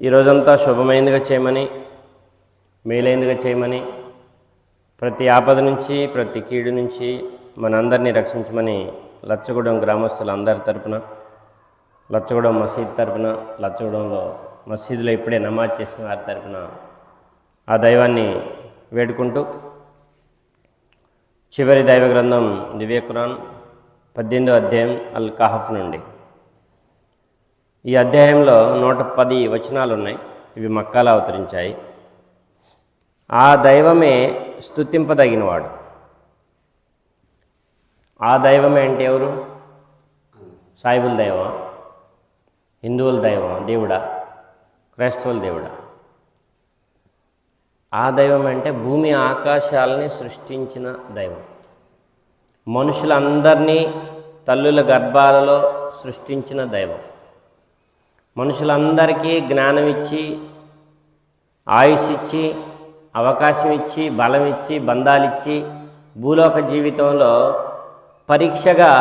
ఈ రోజంతా శుభమైనదిగా చేయమని మేలైనదిగా చేయమని ప్రతి ఆపద నుంచి ప్రతి కీడు నుంచి మనందరినీ రక్షించమని లచ్చగూడెం గ్రామస్తులందరి తరపున లచ్చగూడెం మసీద్ తరపున లచ్చగూడెంలో మసీదులో ఇప్పుడే నమాజ్ చేసిన వారి తరపున ఆ దైవాన్ని వేడుకుంటూ చివరి దైవ గ్రంథం దివ్య ఖురాన్ పద్దెనిమిదో అధ్యాయం అల్ కహఫ్ నుండి. ఈ అధ్యాయంలో నూట పది వచనాలు ఉన్నాయి ఇవి మక్కాలు అవతరించాయి. ఆ దైవమే స్తుతింపదగినవాడు. ఆ దైవమే అంటే ఎవరు? సాయిబుల దైవం హిందువుల దైవం దేవుడా? క్రైస్తవుల దేవుడా? ఆ దైవం అంటే భూమి ఆకాశాలని సృష్టించిన దైవం. మనుషులందరినీ తల్లుల గర్భాలలో సృష్టించిన దైవం. మనుషులందరికీ జ్ఞానం ఇచ్చి ఆయుష్ ఇచ్చి అవకాశం ఇచ్చి బలం ఇచ్చి బంధాలిచ్చి భూలోక జీవితంలో పరీక్షగా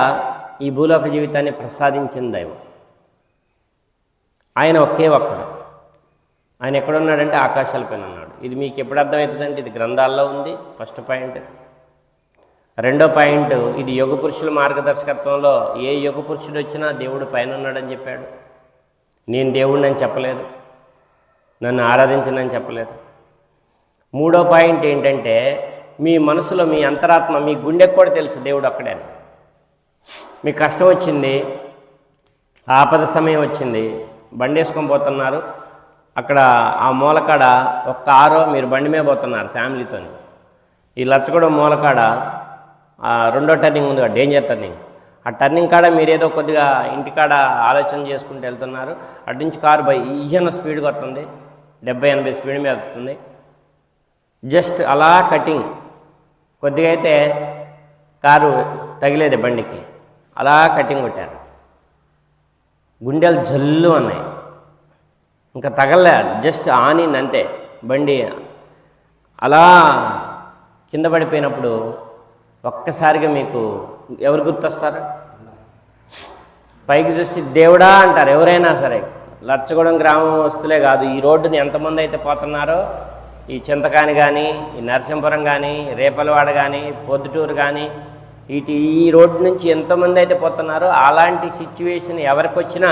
ఈ భూలోక జీవితాన్ని ప్రసాదించిన దైవం. ఆయన ఒకే ఒక్కడు. ఆయన ఎక్కడున్నాడంటే ఆకాశాలపైన ఉన్నాడు. ఇది మీకు ఎప్పుడు అర్థమవుతుందంటే ఇది గ్రంథాల్లో ఉంది ఫస్ట్ పాయింట్. రెండో పాయింట్ ఇది యుగ పురుషుల మార్గదర్శకత్వంలో ఏ యుగ పురుషుడు వచ్చినా దేవుడు పైన ఉన్నాడని చెప్పాడు. నేను దేవుడిని చెప్పలేదు. నన్ను ఆరాధించనని చెప్పలేదు. మూడో పాయింట్ ఏంటంటే మీ మనసులో మీ అంతరాత్మ మీ గుండెకు కూడా తెలుసు దేవుడు అక్కడే. మీకు మీ కష్టం వచ్చింది ఆపద సమయం వచ్చింది బండి వేసుకొని పోతున్నారు. అక్కడ ఆ మూలకాడ ఒక్క ఆరో మీరు బండి మీద పోతున్నారు ఫ్యామిలీతో ఈ లచ్చగూడ మూలకాడ ఆ రెండో టర్నింగ్ ఉంది డేంజర్ టర్నింగ్. ఆ టర్నింగ్ కాడ మీరు ఏదో కొద్దిగా ఇంటికాడ ఆలోచన చేసుకుంటూ వెళ్తున్నారు. అటు నుంచి కారు బై ఈయన స్పీడ్గా వస్తుంది డెబ్బై ఎనభై స్పీడ్ మీద వస్తుంది. జస్ట్ అలా కటింగ్. కొద్దిగా అయితే కారు తగిలేదు బండికి. అలా కటింగ్ కొట్టారు. గుండెలు జల్లు అన్నాయి ఇంకా తగలే జస్ట్ ఆనింది అంతే. బండి అలా కింద పడిపోయినప్పుడు ఒక్కసారిగా మీకు ఎవరు గుర్తొస్తారు? పైకి చూసి దేవుడా అంటారు ఎవరైనా సరే. లచ్చగూడెం గ్రామం వస్తులే కాదు ఈ రోడ్డుని ఎంతమంది అయితే పోతున్నారో ఈ చింతకాని కానీ ఈ నరసింహపురం కానీ రేపలవాడ కానీ పొద్దుటూరు కానీ ఇటు ఈ రోడ్డు నుంచి ఎంతమంది అయితే పోతున్నారో అలాంటి సిచ్యువేషన్ ఎవరికి వచ్చినా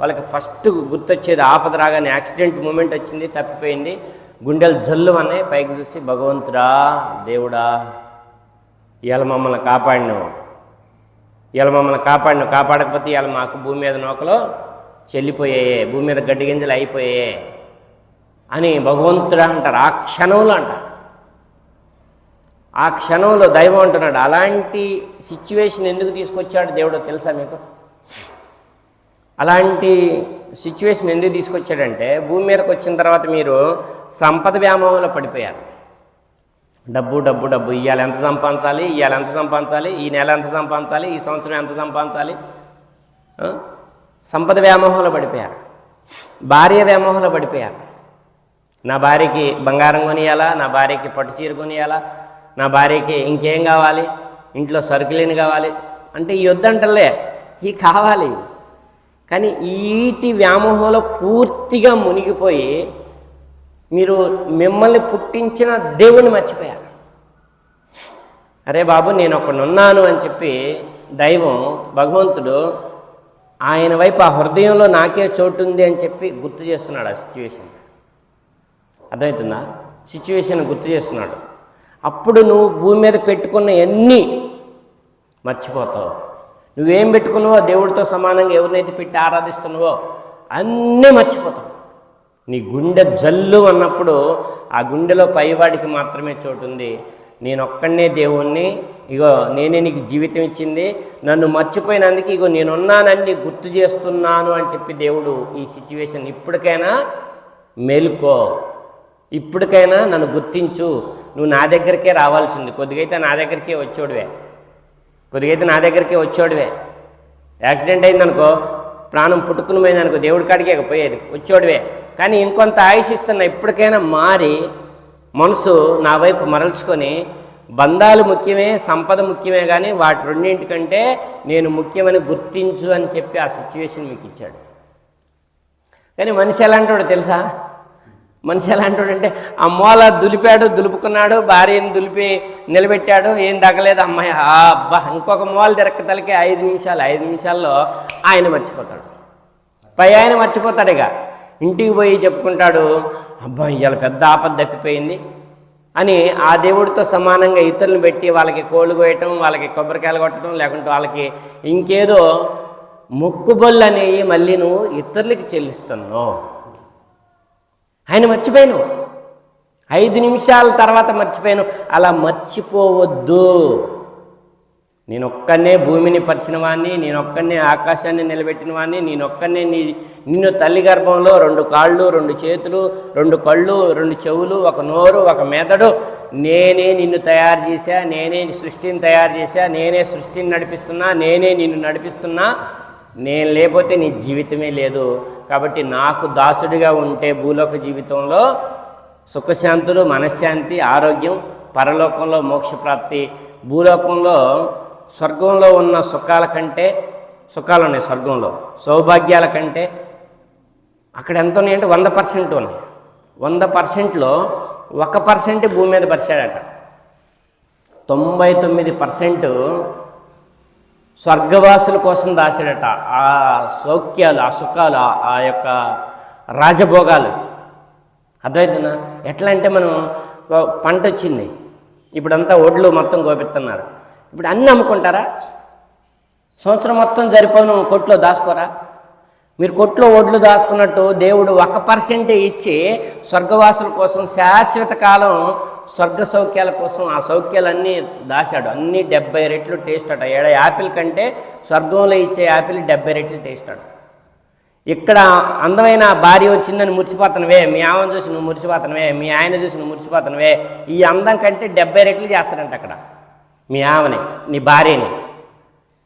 వాళ్ళకి ఫస్ట్ గుర్తొచ్చేది ఆపద రాగానే యాక్సిడెంట్ మూమెంట్ వచ్చింది తప్పిపోయింది గుండెలు జల్లు అనే పైకి చూసి భగవంతుడా దేవుడా ఇవాళ మమ్మల్ని కాపాడినావు. ఇవాళ మమ్మల్ని కాపాడినావు. కాపాడకపోతే ఇవాళ మాకు భూమి మీద నౌకలో చెల్లిపోయాయే. భూమి మీద గడ్డి గింజలు అయిపోయాయే అని భగవంతుడు అంటారు ఆ క్షణంలో అంటారు ఆ క్షణంలో దైవం అంటున్నాడు అలాంటి సిచ్యువేషన్ ఎందుకు తీసుకొచ్చాడు దేవుడో తెలుసా మీకు? అలాంటి సిచ్యువేషన్ ఎందుకు తీసుకొచ్చాడంటే భూమి మీదకి వచ్చిన తర్వాత మీరు సంపద వ్యామోహంలో పడిపోయారు. డబ్బు డబ్బు డబ్బు. ఇవాళ ఎంత సంపాదించాలి? ఇవాళ ఎంత సంపాదించాలి? ఈ నెల ఎంత సంపాదించాలి? ఈ సంవత్సరం ఎంత సంపాదించాలి? సంపద వ్యామోహంలో పడిపోయారు. భార్య వ్యామోహంలో పడిపోయారు. నా భార్యకి బంగారం కొనియాలా? నా భార్యకి పట్టు చీర కొనియాలా? నా భార్యకి ఇంకేం కావాలి? ఇంట్లో సరుకులేని కావాలి? అంటే ఈ వద్దంటలే. ఈ కావాలి. కానీ ఈటి వ్యామోహంలో పూర్తిగా మునిగిపోయి మీరు మిమ్మల్ని పుట్టించిన దేవుని మర్చిపోయారు. అరే బాబు నేను ఒకడు ఉన్నాను అని చెప్పి దైవం భగవంతుడు ఆయన వైపు ఆ హృదయంలో నాకే చోటు ఉంది అని చెప్పి గుర్తు చేస్తున్నాడు ఆ సిచ్యువేషన్ అర్థమవుతుందా? సిచ్యువేషన్ గుర్తు చేస్తున్నాడు. అప్పుడు నువ్వు భూమి మీద పెట్టుకున్న ఎన్ని మర్చిపోతావు? నువ్వేం పెట్టుకున్నావో దేవుడితో సమానంగా ఎవరినైతే పెట్టి ఆరాధిస్తున్నావో అన్నీ మర్చిపోతావు. నీ గుండె జల్లు అన్నప్పుడు ఆ గుండెలో పైవాడికి మాత్రమే చోటు ఉంది నేను ఒక్కడనే దేవుణ్ణి ఇగో నేనే నీకు జీవితం ఇచ్చింది నన్ను మర్చిపోయినందుకు ఇగో నేనున్నానని గుర్తు చేస్తున్నాను అని చెప్పి దేవుడు ఈ సిచ్యువేషన్ ఇప్పటికైనా మేలుకో. ఇప్పటికైనా నన్ను గుర్తించు. నువ్వు నా దగ్గరికే రావాల్సింది. కొద్దిగైతే నా దగ్గరికే వచ్చోడివే కొద్దిగైతే నా దగ్గరికే వచ్చోడివే యాక్సిడెంట్ అయిందనుకో ప్రాణం పుట్టుకుని పోయిందనుకో దేవుడి కాడికే పోయేది. వచ్చోడివే కానీ ఇంకొంత ఆయుష్ ఇస్తున్న ఇప్పటికైనా మారి మనసు నా వైపు మరల్చుకొని బంధాలు ముఖ్యమే సంపద ముఖ్యమే కానీ వాటి రెండింటికంటే నేను ముఖ్యమని గుర్తించు అని చెప్పి ఆ సిచ్యువేషన్ మీకు ఇచ్చాడు. కానీ మనిషి ఎలాంటివాడు తెలుసా? మనిషి ఎలాంటివాడు అంటే ఆ మూల దులిపాడు దులుపుకున్నాడు భార్యని దులిపి నిలబెట్టాడు ఏం తగ్గలేదు అమ్మాయి. అబ్బా ఇంకొక మూల తిరక్క తలకి ఐదు నిమిషాలు ఐదు నిమిషాల్లో ఆయన మర్చిపోతాడు. పై ఆయన మర్చిపోతాడు ఇక. ఇంటికి పోయి చెప్పుకుంటాడు అబ్బా ఇవాళ పెద్ద ఆపద తప్పిపోయింది అని ఆ దేవుడితో సమానంగా ఇతరులను పెట్టి వాళ్ళకి కోళ్ళు కోయటం వాళ్ళకి కొబ్బరికాయలు కొట్టడం లేకుంటే వాళ్ళకి ఇంకేదో మొక్కుబొళ్ళు అనేవి మళ్ళీ నువ్వు ఇతరులకి చెల్లిస్తున్నావు. ఆయన మర్చిపోయాను. ఐదు నిమిషాల తర్వాత మర్చిపోయాను. అలా మర్చిపోవద్దు. నేనొక్కనే భూమిని పరిచిన వాడిని నేనొక్కనే ఆకాశాన్ని నిలబెట్టిన వాడిని నేనొక్కనే నీ నిన్ను తల్లి గర్భంలో రెండు కాళ్ళు రెండు చేతులు రెండు కళ్ళు రెండు చెవులు ఒక నోరు ఒక మెదడు నేనే నిన్ను తయారు చేశా నేనే సృష్టిని తయారు చేశా నేనే సృష్టిని నడిపిస్తున్నా నేనే నిన్ను నడిపిస్తున్నా నేను లేకపోతే నీ జీవితమే లేదు. కాబట్టి నాకు దాసుడిగా ఉంటే భూలోక జీవితంలో సుఖశాంతులు మనశ్శాంతి ఆరోగ్యం పరలోకంలో మోక్షప్రాప్తి భూలోకంలో స్వర్గంలో ఉన్న సుఖాల కంటే సుఖాలు ఉన్నాయి స్వర్గంలో సౌభాగ్యాల కంటే అక్కడ ఎంత ఉన్నాయంటే వంద పర్సెంట్ ఉన్నాయి. వంద పర్సెంట్లో ఒక పర్సెంట్ భూమి మీద పరిచాడట. తొంభై తొమ్మిది పర్సెంట్ స్వర్గవాసుల కోసం దాచాడట. ఆ సౌఖ్యాలు ఆ సుఖాలు ఆ- యొక్క రాజభోగాలు. అర్థమవుతుందా ఎట్లా అంటే మనం పంట వచ్చింది ఇప్పుడంతా ఒడ్లు మొత్తం గోపిస్తున్నారు ఇప్పుడు అన్నీ అమ్ముకుంటారా? సంవత్సరం మొత్తం జరిపోను కొట్లో దాచుకోరా? మీరు కొట్లో ఒడ్లు దాచుకున్నట్టు దేవుడు ఒక పర్సెంటే ఇచ్చి స్వర్గవాసుల కోసం శాశ్వత కాలం స్వర్గ సౌఖ్యాల కోసం ఆ సౌఖ్యాలన్నీ దాచాడు. అన్నీ డెబ్బై రెట్లు టేస్ట్ అట. ఏడ యాపిల్ కంటే స్వర్గంలో ఇచ్చే యాపిల్ డెబ్బై రెట్లు టేస్ట్ అట. ఇక్కడ అందమైన భార్య వచ్చిందని మురిసిపోతనవే మీ ఆమెను చూసి నువ్వు మురిసిపోతనవే మీ ఆయన చూసి నువ్వు మురిసిపోతనవే ఈ అందం కంటే డెబ్బై రెట్లు చేస్తాడంట అక్కడ. మీ ఆమెని నీ భార్యని.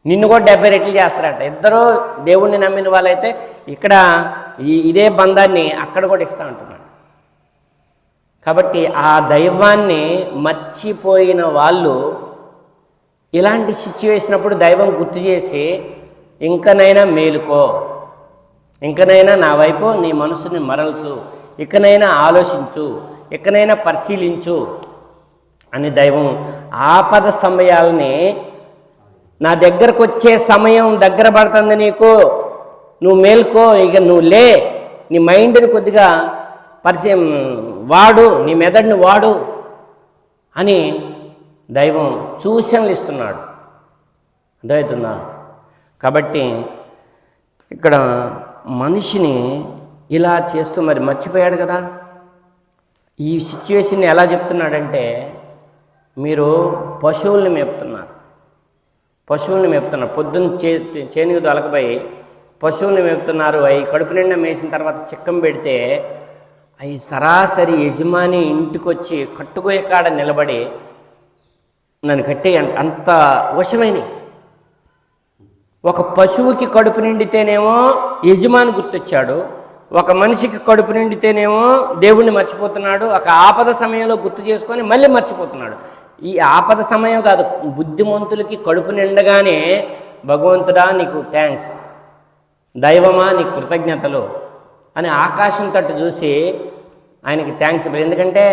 నిన్ను కూడా డెబ్బై రెట్లు చేస్తారంట. ఇద్దరు దేవుణ్ణి నమ్మిన వాళ్ళైతే ఇక్కడ ఈ ఇదే బంధాన్ని అక్కడ కూడా ఇస్తా ఉంటున్నాడు కాబట్టి ఆ దైవాన్ని మర్చిపోయిన వాళ్ళు ఇలాంటి సిచ్యువేషన్ అప్పుడు దైవం గుర్తు చేసి ఇంకనైనా మేలుకో. ఇంకనైనా నా వైపు నీ మనసుని మరల్సు. ఇకనైనా ఆలోచించు. ఇకనైనా పరిశీలించు. అని దైవం ఆపద సమయాల్ని నా దగ్గరకు వచ్చే సమయం దగ్గర పడుతుంది నీకు. నువ్వు మేల్కో ఇక నువ్వు లే. నీ మైండ్ని కొద్దిగా పరిచయం వాడు నీ మెదడుని వాడు అని దైవం సూచనలు ఇస్తున్నాడు. అర్థమవుతుందా? కాబట్టి ఇక్కడ మనిషిని ఇలా చేస్తూ మరి మర్చిపోయాడు కదా? ఈ సిచ్యువేషన్ ఎలా చెప్తున్నాడంటే మీరు పశువుల్ని మేపుతున్నారు. పశువుల్ని మేపుతున్నారు. పొద్దున్న చే చేనుగు దొలకపోయి పశువుల్ని మేపుతున్నారు. అవి కడుపు నిండా మేసిన తర్వాత చిక్కం పెడితే అవి సరాసరి యజమాని ఇంటికొచ్చి కట్టుకోయే కాడ నిలబడి నన్ను కట్టే అంత వశమైనవి ఒక పశువుకి కడుపు నిండితేనేమో యజమాని గుర్తొచ్చాడు. ఒక మనిషికి కడుపు నిండితేనేమో దేవుణ్ణి మర్చిపోతున్నాడు. ఒక ఆపద సమయంలో గుర్తు చేసుకొని మళ్ళీ మర్చిపోతున్నాడు. ఈ ఆపద సమయం కాదు. బుద్ధిమంతులకి కడుపు నిండగానే భగవంతుడా నీకు థ్యాంక్స్ దైవమా నీ కృతజ్ఞతలు అని ఆకాశం తట్టు చూసి ఆయనకి థ్యాంక్స్ ఎందుకంటే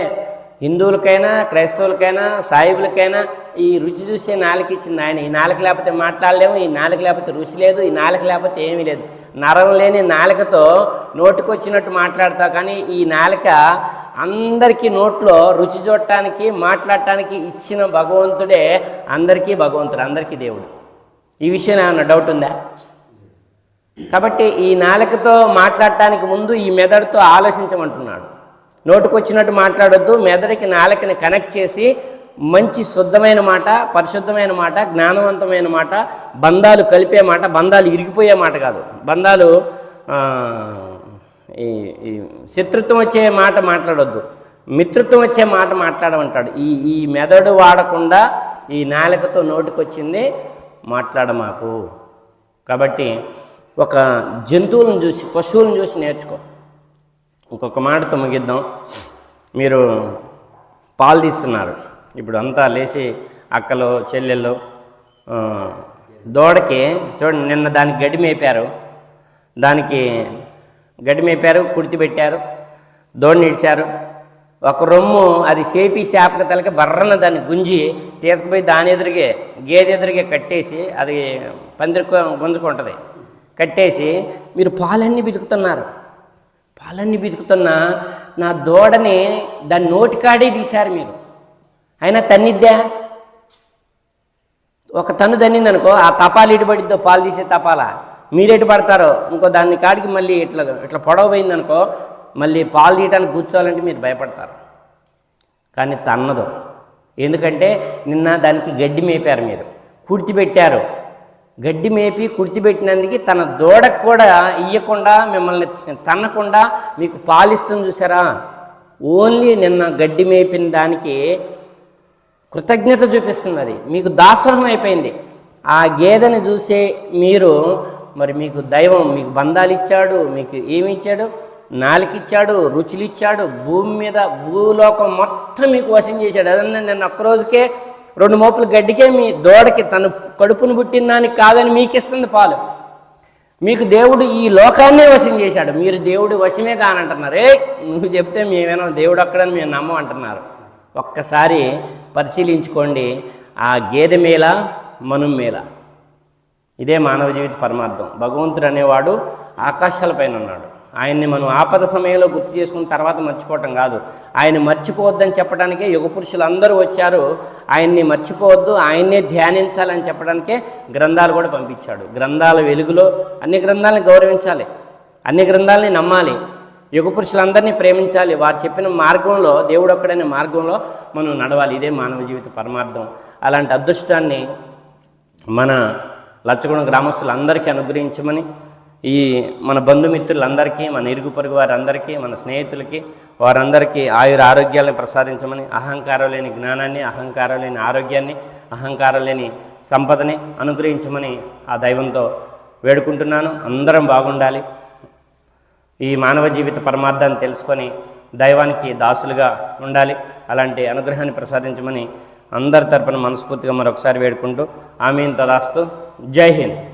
హిందువులకైనా క్రైస్తవులకైనా సాయిబులకైనా ఈ రుచి చూసే నాలుక ఇచ్చింది ఆయన. ఈ నాలుక లేకపోతే మాట్లాడలేము ఈ నాలుక లేకపోతే రుచి లేదు ఈ నాలుక లేకపోతే ఏమీ లేదు. నరం లేని నాలుకతో నోటికొచ్చినట్టు మాట్లాడతావు కానీ ఈ నాలుక అందరికీ నోట్లో రుచి చూడటానికి మాట్లాడటానికి ఇచ్చిన భగవంతుడే అందరికీ భగవంతుడు అందరికీ దేవుడు. ఈ విషయం ఏమన్నా డౌట్ ఉందా? కాబట్టి ఈ నాలుకతో మాట్లాడటానికి ముందు ఈ మెదడుతో ఆలోచించమంటున్నాడు. నోటుకొచ్చినట్టు మాట్లాడొద్దు మెదడుకి నాలుకని కనెక్ట్ చేసి మంచి శుద్ధమైన మాట పరిశుద్ధమైన మాట జ్ఞానవంతమైన మాట బంధాలు కలిపే మాట బంధాలు ఇరిగిపోయే మాట కాదు. బంధాలు ఈ ఈ శత్రుత్వం వచ్చే మాట మాట్లాడొద్దు. మిత్రుత్వం వచ్చే మాట మాట్లాడమంటాడు. ఈ ఈ మెదడు వాడకుండా ఈ నాలుకతో నోటికొచ్చింది మాట్లాడమాకు. కాబట్టి ఒక జంతువులను చూసి పశువులను చూసి నేర్చుకో. ఇంకొక మాటతో ముగిద్దాం. మీరు పాలు తీస్తున్నారు. ఇప్పుడు అంతా లేచి అక్కలు చెల్లెళ్ళు దూడకి చూడండి నిన్న దానికి గడ్డి మేపారు. దానికి గడ్డి మేపారు కుడితి పెట్టారు ఒక రొమ్ము అది సేపి శాపక తలకి బర్రన దాన్ని గుంజి తీసుకుపోయి దాని ఎదురుగే గేదె ఎదురుగే కట్టేసి అది పందిరి గుంజుకుంటుంది కట్టేసి మీరు పాలన్నీ బితుకుతున్నారు. పాలన్నీ బితుకుతున్నా నా దూడని దాని నోటికాడే తీశారు మీరు. అయినా తన్నిద్దా? ఒక తన్ను తన్నిందనుకో ఆ తపాలు ఇటుబడిద్దో పాలు తీసే తపాలా? మీరెటు పడతారో ఇంకో దాన్ని కాడికి మళ్ళీ ఇట్లా ఇట్లా పొడవ పోయిందనుకో మళ్ళీ పాలు తీయటానికి కూర్చోవాలంటే మీరు భయపడతారు. కానీ తన్నదు. ఎందుకంటే నిన్న దానికి గడ్డి మేపారు మీరు. కుర్తిపెట్టారు గడ్డి మేపి కుర్తిపెట్టినందుకు తన దూడకు కూడా ఇయ్యకుండా మిమ్మల్ని తన్నకుండా మీకు పాలిస్తుంది చూసారా? ఓన్లీ నిన్న గడ్డి మేపిన దానికి కృతజ్ఞత చూపిస్తుంది అది మీకు దాసోహం అయిపోయింది. ఆ గేదెని చూసే మీరు మరి మీకు దైవం మీకు బంధాలు ఇచ్చాడు మీకు ఏమి ఇచ్చాడు నాలుకిచ్చాడు రుచులు ఇచ్చాడు భూమి మీద భూలోకం మొత్తం మీకు వశం చేశాడు. అదన్నా నేను ఒక్క రోజుకే రెండు మోపులు గడ్డికే మీ దూడకి తను కడుపును పుట్టిన దానికి కాదని మీకు ఇస్తుంది పాలు. మీకు దేవుడు ఈ లోకాన్నే వశం చేశాడు. మీరు దేవుడు వశమే కానంటున్నారు. ఏ నువ్వు చెప్తే మేమేమో దేవుడు అక్కడని మేము నమ్మం అంటున్నారు. ఒక్కసారి పరిశీలించుకోండి. ఆ గేదె మేళ మనం మేళ. ఇదే మానవ జీవిత పరమార్థం. భగవంతుడు అనేవాడు ఆకాశాలపైన ఉన్నాడు. ఆయన్ని మనం ఆపద సమయంలో గుర్తు చేసుకున్న తర్వాత మర్చిపోవటం కాదు. ఆయన మర్చిపోవద్దని చెప్పడానికే యుగ పురుషులు అందరూ వచ్చారు. ఆయన్ని మర్చిపోవద్దు ఆయన్నే ధ్యానించాలని చెప్పడానికే గ్రంథాలు కూడా పంపించాడు. గ్రంథాల వెలుగులో అన్ని గ్రంథాలని గౌరవించాలి. అన్ని గ్రంథాలని నమ్మాలి. యుగ పురుషులందరినీ ప్రేమించాలి. వారు చెప్పిన మార్గంలో దేవుడు ఒక్కడనే మార్గంలో మనం నడవాలి. ఇదే మానవ జీవిత పరమార్థం. అలాంటి అదృష్టాన్ని మన లచ్చగూడ గ్రామస్తులందరికీ అనుగ్రహించమని ఈ మన బంధుమిత్రులందరికీ మన ఇరుగు పొరుగు వారందరికీ మన స్నేహితులకి వారందరికీ ఆయుర ఆరోగ్యాలను ప్రసాదించమని అహంకారం లేని జ్ఞానాన్ని అహంకారం లేని ఆరోగ్యాన్ని అహంకారం లేని సంపదని అనుగ్రహించమని ఆ దైవంతో వేడుకుంటున్నాను. అందరం బాగుండాలి. ఈ మానవ జీవిత పరమార్థాన్ని తెలుసుకొని దైవానికి దాసులుగా ఉండాలి. అలాంటి అనుగ్రహాన్ని ప్రసాదించమని అందరి తరపున మనస్ఫూర్తిగా మరొకసారి వేడుకుంటూ ఆమె తదాస్తూ. జై హింద్.